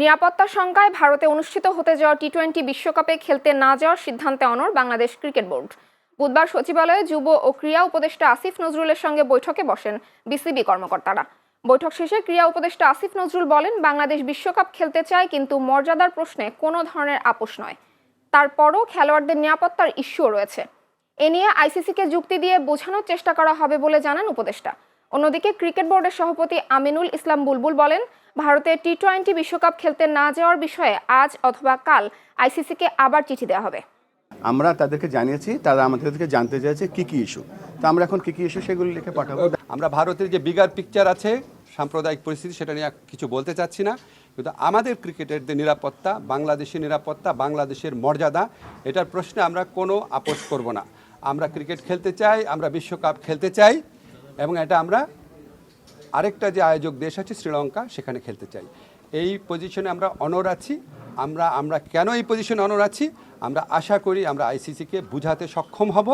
নিরাপত্তা শঙ্কায় ভারতে অনুষ্ঠিত হতে যাওয়া টি টোয়েন্টি বিশ্বকাপে খেলতে না যাওয়ার সিদ্ধান্তে অনর বাংলাদেশ ক্রিকেট বোর্ড। বুধবার সচিবালয়ে যুব ও ক্রীড়া উপদেষ্টা আসিফ নজরুলের সঙ্গে বৈঠকে বসেন বিসিবি কর্মকর্তারা। বৈঠক শেষে ক্রীড়া উপদেষ্টা আসিফ নজরুল বলেন, বাংলাদেশ বিশ্বকাপ খেলতে চায় কিন্তু মর্যাদার প্রশ্নে কোনো ধরনের আপোষ নয়। তারপরও খেলোয়াড়দের নিরাপত্তার ইস্যুও রয়েছে। এ নিয়ে আইসিসিকে যুক্তি দিয়ে বোঝানোর চেষ্টা করা হবে বলে জানান উপদেষ্টা। অন্যদিকে ক্রিকেট বোর্ডের সভাপতি আমিনুল ইসলাম বুলবুল বলেন ভারতে টি টোয়েন্টি বিশ্বকাপ খেলতে না যাওয়ার বিষয়ে আজ অথবা কাল আইসিসিকে আবার চিঠি দেওয়া হবে। আমরা তাদেরকে জানিয়েছি তারা আমাদেরকে জানতে চাইছে কি কি ইস্যু তো আমরা এখন কি কি ইস্যু সেগুলি লিখে পাঠাবো। আমরা ভারতের যে বিগার পিকচার আছে সাম্প্রদায়িক পরিস্থিতি সেটা নিয়ে কিছু বলতে চাচ্ছি না। কিন্তু আমাদের ক্রিকেটের যে নিরাপত্তা বাংলাদেশের নিরাপত্তা বাংলাদেশের মর্যাদা এটার প্রশ্নে আমরা কোনো আপোষ করব না। আমরা ক্রিকেট খেলতে চাই আমরা বিশ্বকাপ খেলতে চাই। এবং এটা আমরা আরেকটা যে আয়োজক দেশ আছে শ্রীলঙ্কা, সেখানে খেলতে চাই। এই পজিশনে আমরা অনর আছি। আমরা আমরা কেন এই পজিশনে অনর আছি? আমরা আশা করি আমরা আইসিসিকে বুঝাতে সক্ষম হব।